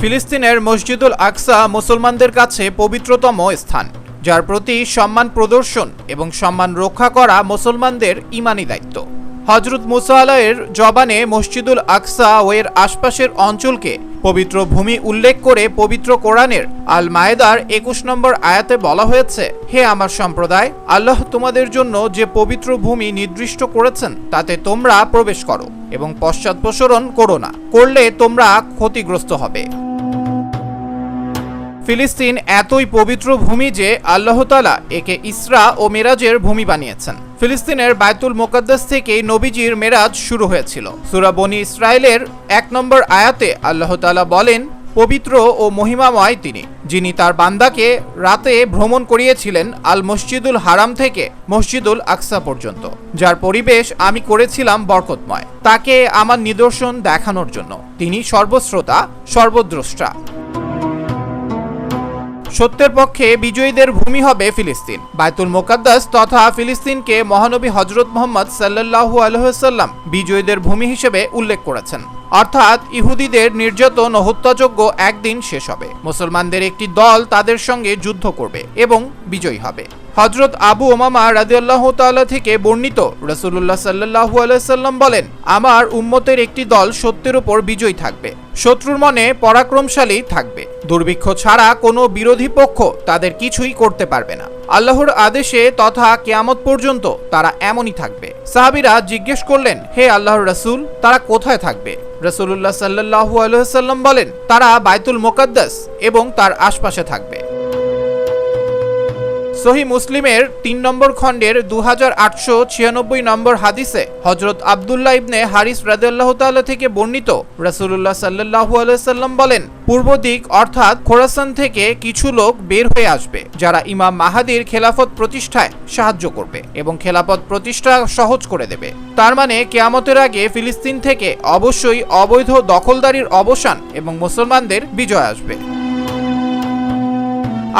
ফিলিস্তিনের মসজিদুল আকসা মুসলমানদের কাছে পবিত্রতম স্থান, যার প্রতি সম্মান প্রদর্শন এবং সম্মান রক্ষা করা মুসলমানদের ইমানি দায়িত্ব। হজরত মুসা আলাহের জবানে মসজিদুল আকসা ও এর আশপাশের অঞ্চলকে পবিত্র ভূমি উল্লেখ করে পবিত্র কোরআনের আল মায়েদার একুশ নম্বর আয়াতে বলা হয়েছে, হে আমার সম্প্রদায়, আল্লাহ তোমাদের জন্য যে পবিত্র ভূমি নির্দিষ্ট করেছেন, তাতে তোমরা প্রবেশ করো এবং পশ্চাৎপসরণ করো না। করলে তোমরা ক্ষতিগ্রস্ত হবে। ফিলিস্তিন এতই পবিত্র ভূমি যে আল্লাহ তালা একে ইসরা ও মেরাজের ভূমি বানিয়েছেন। ফিলিস্তিনের বায়তুল মোকাদ্দাস থেকেই নবীজির মেরাজ শুরু হয়েছিল। সুরাবনি ইসরায়েলের এক নম্বর আয়াতে আল্লাহ তালা বলেন, পবিত্র ও মহিমাময় তিনি, যিনি তার বান্দাকে রাতে ভ্রমণ করিয়েছিলেন আল মসজিদুল হারাম থেকে মসজিদুল আকসা পর্যন্ত। যার পরিবেশ আমি করেছিলাম বরকতময়। তাকে আমার নিদর্শন দেখানোর জন্য। তিনি সর্বশ্রোতা, সর্বদ্রষ্টা। সত্যের পক্ষে বিজয়ীদের ভূমি হবে ফিলিস্তিন। বায়তুল মোকাদ্দাস তথা ফিলিস্তিনকে মহানবী হজরত মোহাম্মদ সাল্লাল্লাহু আলহাম বিজয়ীদের ভূমি হিসেবে উল্লেখ করেছেন। অর্থাৎ ইহুদিদের নির্যাতন ও হত্যাযোগ্য একদিন শেষ হবে। মুসলমানদের একটি দল তাদের সঙ্গে যুদ্ধ করবে এবং বিজয়ী হবে। হজরত আবু ওমামা রাদিয়াল্লাহ তাআলা থেকে বর্ণিত রসুল্লাহ সাল্লাহু আলাইসাল্লাম বলেন, আমার উম্মতের একটি দল সত্যের উপর বিজয়ী থাকবে। শত্রুর মনে পরাক্রমশালী থাকবে। দুর্ভিক্ষ ছাড়া কোনো বিরোধী পক্ষ তাদের কিছুই করতে পারবে না। আল্লাহর আদেশে তথা কেয়ামত পর্যন্ত তারা এমনই থাকবে। সাহাবিরা জিজ্ঞেস করলেন, হে আল্লাহর রাসূল, তারা কোথায় থাকবে? রসুল্লাহ সাল্লাহ আলহাম বলেন তারা বায়তুল মোকাদ্দাস এবং তার আশপাশে থাকবে। সহি মুসলিমের তিন নম্বর খণ্ডের দু হাজার আটশো ছিয়ানব্বই নম্বর হাদিসে হজরত আবদুল্লাহ ইবনে হারিস রাদিয়াল্লাহু তাআলা থেকে বর্ণিত রাসূলুল্লাহ সাল্লাল্লাহু আলাইহি সাল্লাম বলেন, পূর্ব দিক অর্থাৎ খোরাসান থেকে কিছু লোক বের হয়ে আসবে, যারা ইমাম মাহাদির খেলাফত প্রতিষ্ঠায় সাহায্য করবে এবং খেলাফত প্রতিষ্ঠা সহজ করে দেবে। তার মানে কেয়ামতের আগে ফিলিস্তিন থেকে অবশ্যই অবৈধ দখলদারির অবসান এবং মুসলমানদের বিজয় আসবে।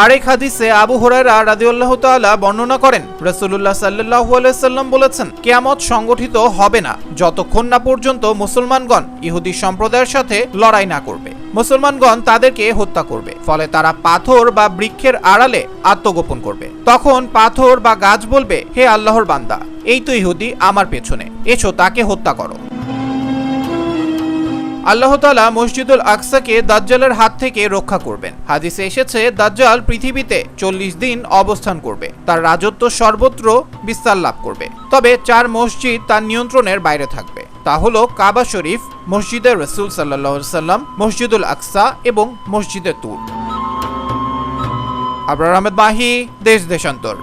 আরেক হাদিসে আবু হুরায়রা রাদিউল্লাহ তাআলা বর্ণনা করেন, রাসূলুল্লাহ সাল্লাল্লাহু আলাইহি সাল্লাম বলেছেন, কিয়ামত সংগঠিত হবে না, যতক্ষণ না পর্যন্ত মুসলমানগণ ইহুদি সম্প্রদায়ের সাথে লড়াই না করবে। মুসলমানগণ তাদেরকে হত্যা করবে, ফলে তারা পাথর বা বৃক্ষের আড়ালে আত্মগোপন করবে। তখন পাথর বা গাছ বলবে, হে আল্লাহর বান্দা, এই তো ইহুদি আমার পেছনে, এসো তাকে হত্যা করো আল্লাহ তালা মসজিদুল আকসাকে দাজ্জালের হাত থেকে রক্ষা করবেন। হাদিসে এসেছে, দাজ্জাল পৃথিবীতে চল্লিশ দিন অবস্থান করবে। তার রাজত্ব সর্বত্র বিস্তার লাভ করবে। তবে চার মসজিদ তার নিয়ন্ত্রণের বাইরে থাকবে। তা হলো কাবা শরীফ, মসজিদের রসুল সাল্লাম মসজিদুল আকসা এবং মসজিদে তুর। আবরার আহমেদ মাহি, দেশ দেশান্তর।